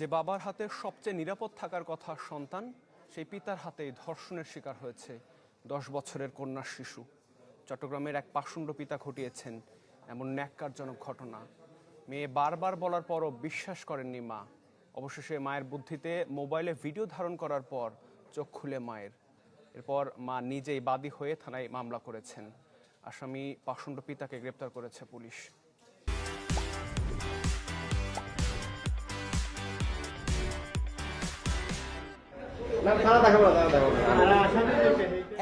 যে বাবার হাতে সবচেয়ে নিরাপদ থাকার কথা সন্তান, সেই পিতার হাতেই ধর্ষণের শিকার হয়েছে দশ বছরের কন্যা শিশু। চট্টগ্রামের এক পাষণ্ড পিতা ঘটিয়েছেন এমন ন্যাক্কারজনক ঘটনা। মেয়ে বারবার বলার পরও বিশ্বাস করেননি মা। অবশেষে মায়ের বুদ্ধিতে মোবাইলে ভিডিও ধারণ করার পর চোখ খুলে মায়ের। এরপর মা নিজেই বাদী হয়ে থানায় মামলা করেছেন। আসামি পাষণ্ড পিতাকে গ্রেপ্তার করেছে পুলিশ।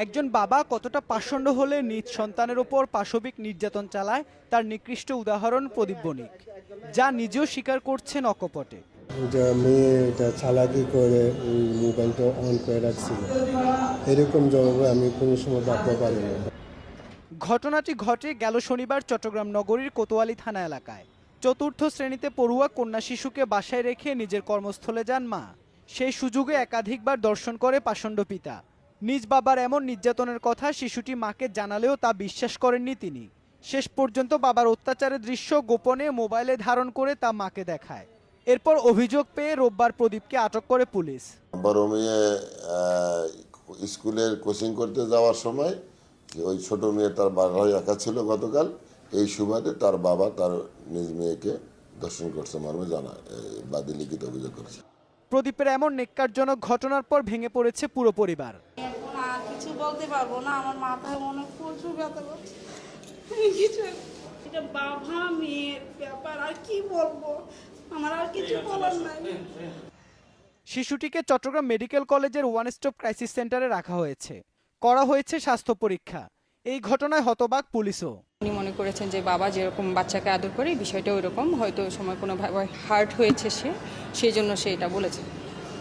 একজন বাবা কতটা পাষণ্ড হলে নিজ সন্তানের ওপর পাশবিক নির্যাতন চালায় তার নিকৃষ্ট উদাহরণ প্রদীপ বণিক যা নিজেও স্বীকার করছেন অকপটে। যে মেয়ে এটা চালাকি করে মোবাইলটা অন করে এরকম জবাবে আমি কোনো সময় ভাবতে পারি না ঘটনাটি ঘটে গেল শনিবার চট্টগ্রাম নগরীর কোতোয়ালি থানা এলাকায়। চতুর্থ শ্রেণীতে পড়ুয়া কন্যা শিশুকে বাসায় রেখে নিজের কর্মস্থলে যান মা। সেই সুযোগে একাধিকবার দর্শন করে পাষণ্ড পিতা। নিজ বাবার এমন নির্যাতনের কথা শিশুটি মাকে জানালেও তা বিশ্বাস করেননি তিনি। শেষ পর্যন্ত বাবার অত্যাচারের দৃশ্য গোপনে মোবাইলে ধারণ করে তা মাকে দেখায়। এরপর অভিযোগ পেয়ে রোববার প্রদীপকে আটক করে পুলিশ। বড় মেয়ে স্কুলের কোচিং করতে যাওয়ার সময় ওই ছোট মেয়ে তার বাসায় একা ছিল গতকাল। এই সুবাদে তার বাবা তার নিজ মেয়েকে দর্শন করছে মর্মে জানা বাদী লিখিত অভিযোগ করেছে। প্রদীপের এমন নেককারজনক ঘটনার পর ভেঙে পড়েছে পুরো পরিবার। কিছু বলতে পারব না আমার মাথায় মনে প্রচুর ব্যথা করছে। কিছু এটা বাবা মেয়ের ব্যাপার আর কি বলব? আমার আর কিছু বলার নাই। শিশুটিকে চট্টগ্রাম মেডিকেল কলেজের ওয়ান স্টপ ক্রাইসিস সেন্টারে রাখা হয়েছে। করা হয়েছে স্বাস্থ্য পরীক্ষা। এই ঘটনায় হতবাক পুলিশও। উনি মনে করেছেন যে বাবা যেরকম বাচ্চাকে আদর করে বিষয়টা ওইরকম হয়তো সময় কোনো হার্ট হয়েছে সে সেই জন্য সে এটা বলেছে।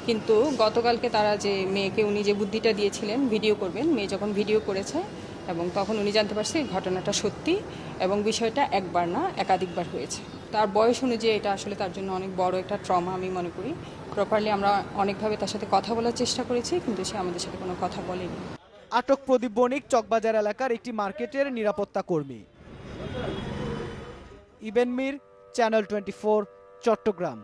কিন্তু গতকালকে তারা যে মেয়েকে, উনি যে বুদ্ধিটা দিয়েছিলেন ভিডিও করবেন, মেয়ে যখন ভিডিও করেছে এবং তখন উনি জানতে পারছে এই ঘটনাটা সত্যি এবং বিষয়টা একবার না, একাধিকবার হয়েছে। তার বয়স অনুযায়ী এটা আসলে তার জন্য অনেক বড় একটা ট্রমা আমি মনে করি। প্রপারলি আমরা অনেকভাবে তার সাথে কথা বলার চেষ্টা করেছি, কিন্তু সে আমাদের সাথে কোনো কথা বলেনি। আটক প্রদীপ বণিক চকবাজার এলাকার একটি মার্কেটের নিরাপত্তা কর্মী। ইবেন মির চ্যানেল টোয়েন্টি চট্টগ্রাম।